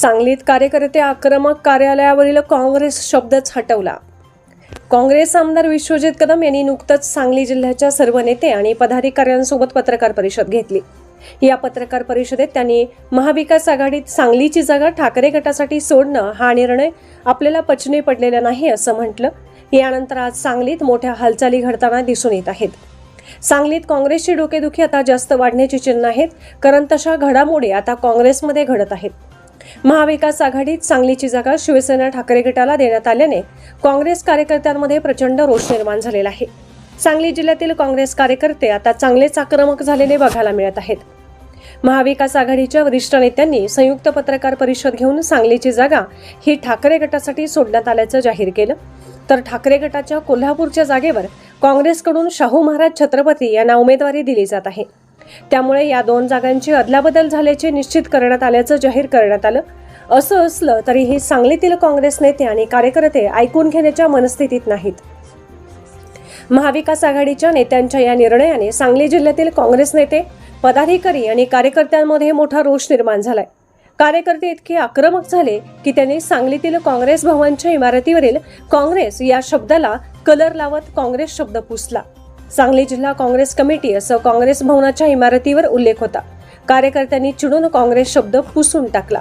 सांगलीत कार्यकर्ते आक्रमक कार्यालयावरील काँग्रेस शब्दच हटवला. काँग्रेस आमदार विश्वजित कदम यांनी नुकतंच सांगली जिल्ह्याच्या सर्व नेते आणि पदाधिकाऱ्यांसोबत पत्रकार परिषद घेतली. या पत्रकार परिषदेत त्यांनी महाविकास आघाडीत सांगलीची जागा ठाकरे गटासाठी सोडणं हा निर्णय आपल्याला पचनी पडलेला नाही असं म्हटलं. यानंतर आज सांगलीत मोठ्या हालचाली घडताना दिसून येत आहेत. सांगलीत काँग्रेसची डोकेदुखी आता जास्त वाढण्याची चिन्ह आहेत कारण तशा घडामोडी आता काँग्रेसमध्ये घडत आहेत. महाविकास आघाडीत सांगलीची जागा शिवसेना ठाकरे गटाला देण्यात आल्याने काँग्रेस कार्यकर्त्यांमध्ये प्रचंड रोष निर्माण झालेला आहे. सांगली जिल्ह्यातील काँग्रेस कार्यकर्ते आता चांगलेच आक्रमक झालेले बघायला मिळत आहेत. महाविकास आघाडीच्या वरिष्ठ नेत्यांनी संयुक्त पत्रकार परिषद घेऊन सांगलीची जागा ही ठाकरे गटासाठी सोडण्यात आल्याचं जाहीर केलं. तर ठाकरे गटाच्या कोल्हापूरच्या जागेवर काँग्रेसकडून शाहू महाराज छत्रपती यांना उमेदवारी दिली जात आहे. त्यामुळे या दोन जागांची अदलाबदल झाल्याचे निश्चित करण्यात आल्याचं जाहीर करण्यात आलं. असं असलं तरीही सांगलीतील काँग्रेस नेते आणि कार्यकर्ते ऐकून घेण्याच्या मनस्थितीत नाहीत. महाविकास आघाडीच्या नेत्यांच्या या निर्णयाने सांगली जिल्ह्यातील काँग्रेस नेते पदाधिकारी आणि कार्यकर्त्यांमध्ये मोठा रोष निर्माण झालाय. कार्यकर्ते इतके आक्रमक झाले की त्यांनी सांगलीतील काँग्रेस भवनच्या इमारतीवरील काँग्रेस या शब्दाला कलर लावत काँग्रेस शब्द पुसला. सांगली जिल्हा काँग्रेस कमिटी असं काँग्रेस भवनाच्या इमारतीवर उल्लेख होता. कार्यकर्त्यांनी चिडून काँग्रेस शब्द पुसून टाकला.